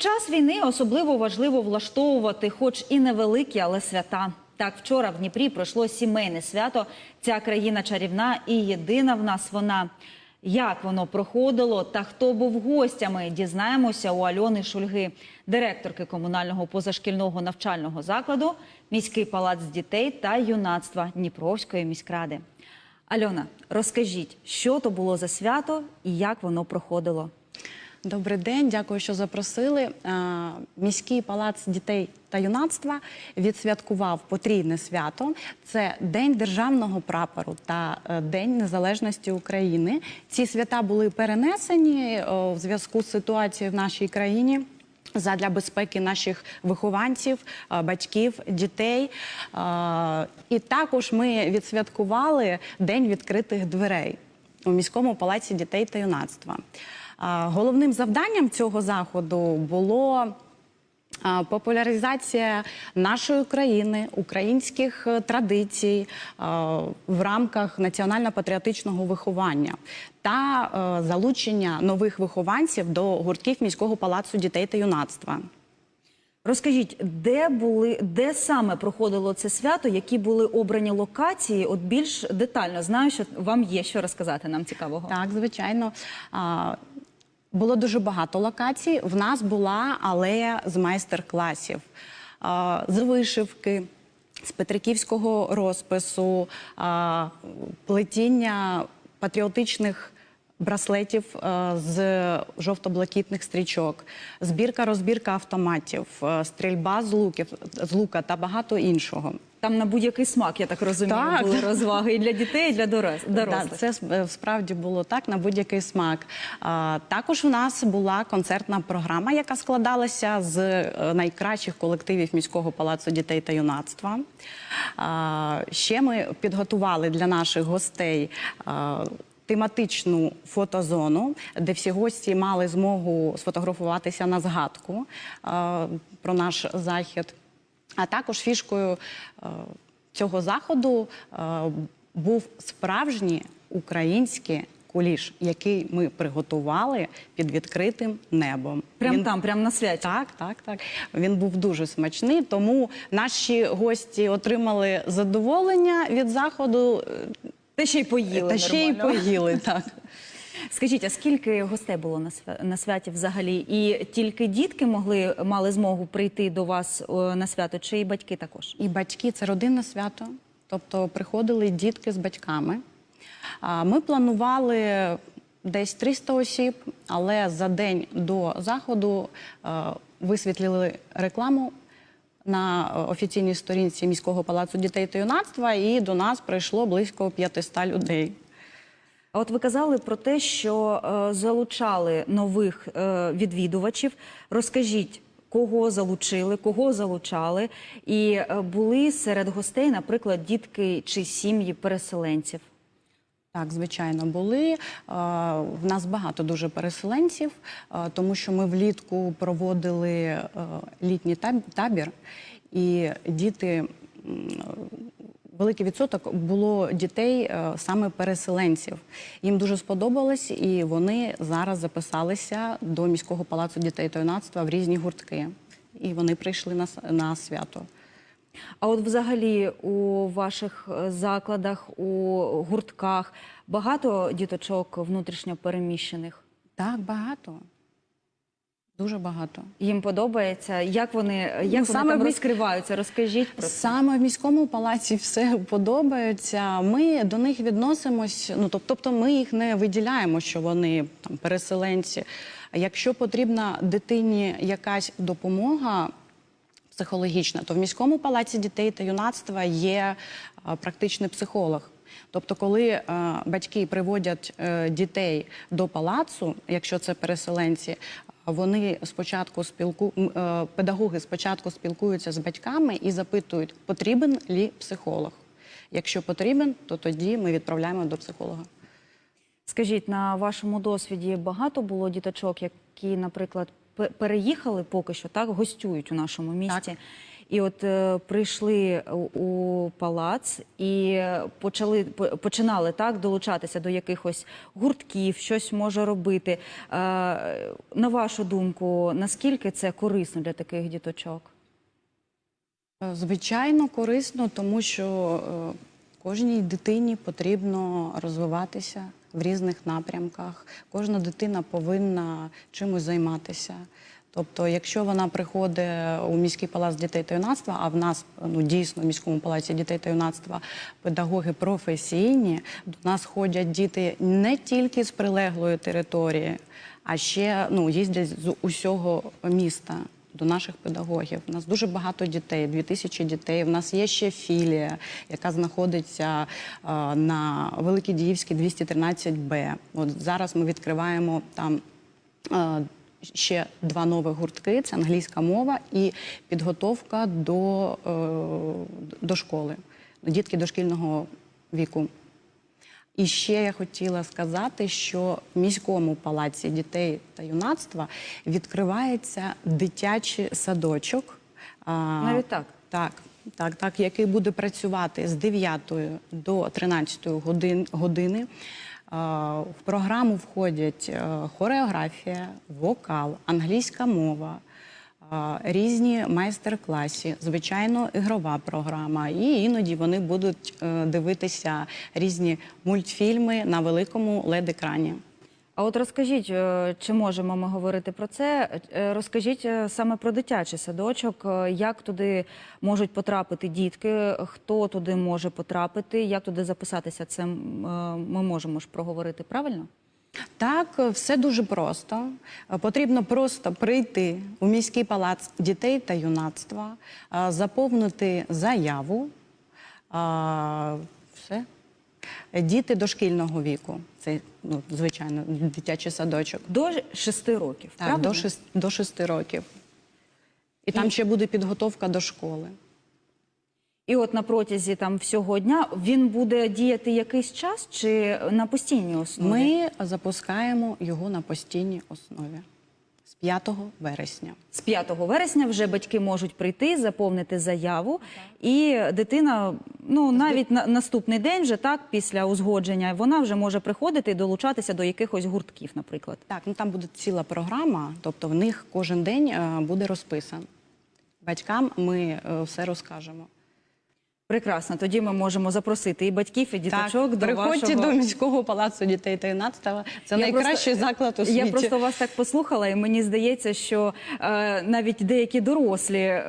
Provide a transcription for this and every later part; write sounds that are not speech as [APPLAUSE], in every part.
Час війни особливо важливо влаштовувати, хоч і невеликі, але свята. Так, вчора в Дніпрі пройшло сімейне свято. Ця країна чарівна і єдина в нас вона. Як воно проходило та хто був гостями, дізнаємося у Альони Шульги, директорки комунального позашкільного навчального закладу, міський палац дітей та юнацтва Дніпровської міськради. Альона, розкажіть, що то було за свято і як воно проходило? Добрий день, дякую, що запросили. Е, Міський палац дітей та юнацтва відсвяткував потрійне свято. Це День державного прапору та е, День Незалежності України. Ці свята були перенесені е, в зв'язку з ситуацією в нашій країні. Задля безпеки наших вихованців, е, батьків, дітей. Е, І також ми відсвяткували День відкритих дверей у міському палаці дітей та юнацтва. Головним завданням цього заходу було популяризація нашої країни, українських е, традицій в рамках національно-патріотичного виховання та е, залучення нових вихованців до гуртків міського палацу дітей та юнацтва. Розкажіть, де були, де саме проходило це свято, які були обрані локації? От більш детально знаю, що вам є що розказати нам цікавого. Так, звичайно. Було дуже багато локацій. В нас була алея з майстер-класів, з вишивки, з петриківського розпису, плетіння патріотичних. Браслетів е, з жовто-блакитних стрічок, збірка, розбірка автоматів, е, стрільба з луків з лука та багато іншого. Там на будь-який смак, я так розумію, Так. були розваги і для дітей, і для дорос- [LAUGHS] дорослих. Да, це е, справді було так на будь-який смак. А, також у нас була концертна програма, яка складалася з найкращих колективів міського палацу дітей та юнацтва. А, ще ми підготували для наших гостей. а, Тематичну фотозону, де всі гості мали змогу сфотографуватися на згадку а, про наш захід. А також фішкою е, цього заходу е, був справжній український куліш, який ми приготували під відкритим небом. Прям Він- там, прям на святі. Так, так, так. Він був дуже смачний, тому наші гості отримали задоволення від заходу е, Та ще й поїли та ще й нормально. поїли. [LAUGHS] Так. Скажіть, а скільки гостей було на свя- на святі взагалі? І тільки дітки могли мали змогу прийти до вас е, на свято, чи і батьки також? І батьки це родинне свято, тобто приходили дітки з батьками. А, Ми планували десь 300 осіб, але за день до заходу е, висвітлили рекламу на офіційній сторінці міського палацу дітей та юнацтва, і до нас прийшло близько 500 людей. А от ви казали про те, що е, залучали нових е, відвідувачів. Розкажіть, кого залучили, кого залучали, і е, були серед гостей, наприклад, дітки чи сім'ї переселенців. Так, звичайно, були. Е, В нас багато дуже переселенців, е, тому що ми влітку проводили е, літній таб- табір, і діти. Великий відсоток було дітей саме переселенців. Їм дуже сподобалось, і вони зараз записалися до міського палацу дітей та юнацтва в різні гуртки. І вони прийшли на, на свято. А от взагалі у ваших е, закладах, у гуртках багато діточок внутрішньо переміщених? Так, багато. Дуже багато. Їм подобається? Як вони, як вони Ну, саме там розкриваються? Розкажіть про це. Саме в міському палаці все подобається. Ми до них відносимось. Ну тобто, ми їх не виділяємо, що вони там переселенці. Якщо потрібна дитині якась допомога психологічна, то в міському палаці дітей та юнацтва є практичний психолог. Тобто, коли е, батьки приводять е, дітей до палацу, якщо це переселенці, вони спочатку спілку е, педагоги спочатку спілкуються з батьками і запитують, потрібен лі психолог. Якщо потрібен, то тоді ми відправляємо до психолога. Скажіть, на вашому досвіді багато було діточок, які, наприклад, переїхали поки що, так, гостюють у нашому місті. і от е, прийшли у, у палац і почали починали так долучатися до якихось гуртків, щось може робити. Е, на вашу думку, наскільки це корисно для таких діточок? Е, Звичайно, корисно, тому що е, кожній дитині потрібно розвиватися в різних напрямках. Кожна дитина повинна чимось займатися. Тобто, якщо вона приходить у міський палац дітей та юнацтва, а в нас ну дійсно в міському палаці дітей та юнацтва педагоги професійні, до нас ходять діти не тільки з прилеглої території, а ще ну їздять з усього міста до наших педагогів. У нас дуже багато дітей, 2000 дітей. У нас є ще філія, яка знаходиться е, на Великій Діївській 213Б. От зараз ми відкриваємо там. е, Ще два нові гуртки: це англійська мова і підготовка до, е, до школи, дітки дошкільного віку. І ще я хотіла сказати, що в міському палаці дітей та юнацтва відкривається дитячий садочок. Навіть так? Так, так, так, який буде працювати з 9 до 13 годин, години. В програму входять е, хореографія, вокал, англійська мова, різні майстер-класи, звичайно, ігрова програма. І іноді вони будуть е, дивитися різні мультфільми на великому лед-екрані. А от розкажіть, е, чи можемо ми говорити про це? Е, Розкажіть саме про дитячий садочок, як туди можуть потрапити дітки, хто туди може потрапити, як туди записатися. Це ми можемо ж проговорити правильно? Так, все дуже просто. Е, Потрібно просто прийти у міський палац дітей та юнацтва, е, заповнити заяву. Все. Діти дошкільного віку. Це ну, звичайно дитячий садочок. До 6 років. Так, правильно? до 6, до 6 років. І там ще буде підготовка до школи. І от на протязі там всього дня він буде діяти якийсь час чи на постійній основі? Ми запускаємо його на постійній основі з 5 вересня. З 5 вересня вже батьки можуть прийти, заповнити заяву, і дитина, ну навіть на наступний день, вже так, після узгодження, вона вже може приходити і долучатися до якихось гуртків, наприклад. Так, ну там буде ціла програма, тобто в них кожен день е, буде розписан. Батькам ми е, все розкажемо. Прекрасно. Тоді ми можемо запросити і батьків, і діточок так, до приходьте вашого... до міського палацу дітей та юнацтва. Це Я найкращий просто- заклад у світі. Я просто вас так послухала, і мені здається, що е, навіть деякі дорослі е,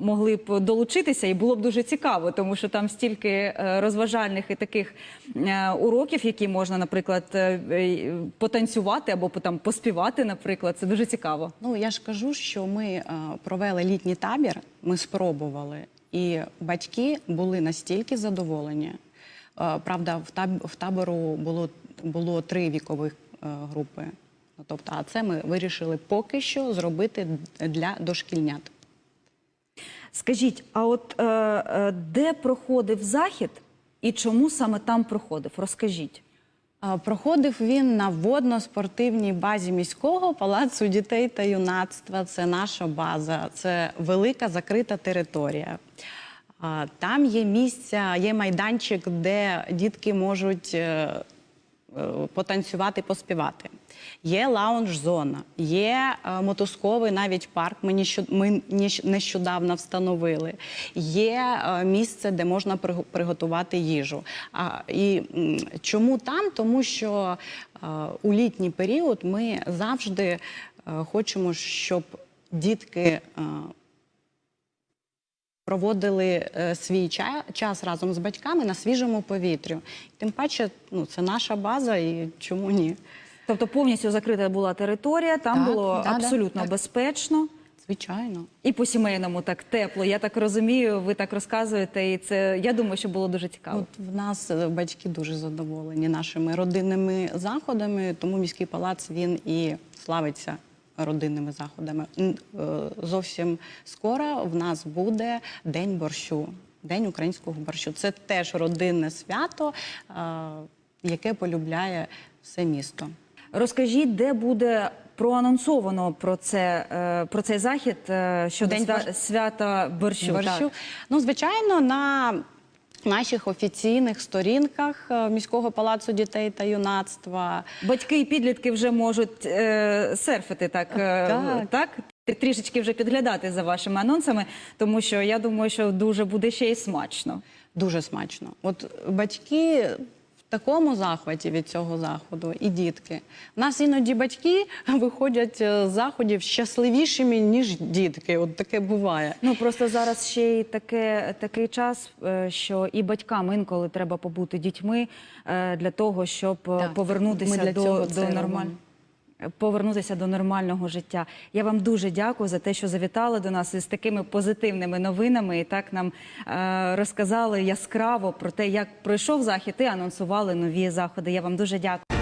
могли б долучитися, і було б дуже цікаво, тому що там стільки е, розважальних і таких е, уроків, які можна, наприклад, е, потанцювати або по- там поспівати, наприклад, це дуже цікаво. Ну я ж кажу, що ми е, провели літній табір, ми спробували, і батьки були настільки задоволені. Е, правда, в таб- табору було, було три вікових е, групи. Тобто, а це ми вирішили поки що зробити для дошкільнят. Скажіть, а от е, де проходив захід і чому саме там проходив? Розкажіть. Проходив він на водно-спортивній базі міського палацу дітей та юнацтва. Це наша база, це велика закрита територія. Там є місця, є майданчик, де дітки можуть е, потанцювати, поспівати. Є лаунж-зона, є е, мотузковий навіть парк. Ми нещодавно встановили. Є е, місце, де можна приготувати їжу. І чому там? Тому що е, у літній період ми завжди е, хочемо, щоб дітки. Проводили е, свій час разом з батьками на свіжому повітрі. Тим паче, ну це наша база, і чому ні? Тобто повністю закрита була територія, там Так, було да, да, абсолютно так. безпечно. Звичайно. І по сімейному так тепло. Я так розумію, ви так розказуєте, і це я думаю, що було дуже цікаво. От в нас е, батьки дуже задоволені нашими родинними заходами, тому міський палац він і славиться родинними заходами. Е, Зовсім скоро в нас буде День борщу, День українського борщу. Це теж родинне свято, е, яке полюбляє все місто. Розкажіть, де буде проанонсовано про це е, про цей захід щодо День свя- борщ- свята борщу. борщу. Так. Ну, звичайно, на наших офіційних сторінках е, міського палацу дітей та юнацтва. Батьки і підлітки вже можуть е, серфити так, е, Так. так? Трішечки вже підглядати за вашими анонсами, тому що я думаю, що дуже буде ще й смачно. Дуже смачно. От батьки такому захваті від цього заходу, і дітки. У нас іноді батьки виходять з заходів щасливішими, ніж дітки. От таке буває. Ну просто зараз ще й таке, такий час, е, що і батькам інколи треба побути дітьми е, для того, щоб е, Так, повернутися до, до це нормаль... робимо. Повернутися до нормального життя. Я вам дуже дякую за те, що завітали до нас із такими позитивними новинами і так нам е, розказали яскраво про те, як пройшов захід і анонсували нові заходи. Я вам дуже дякую.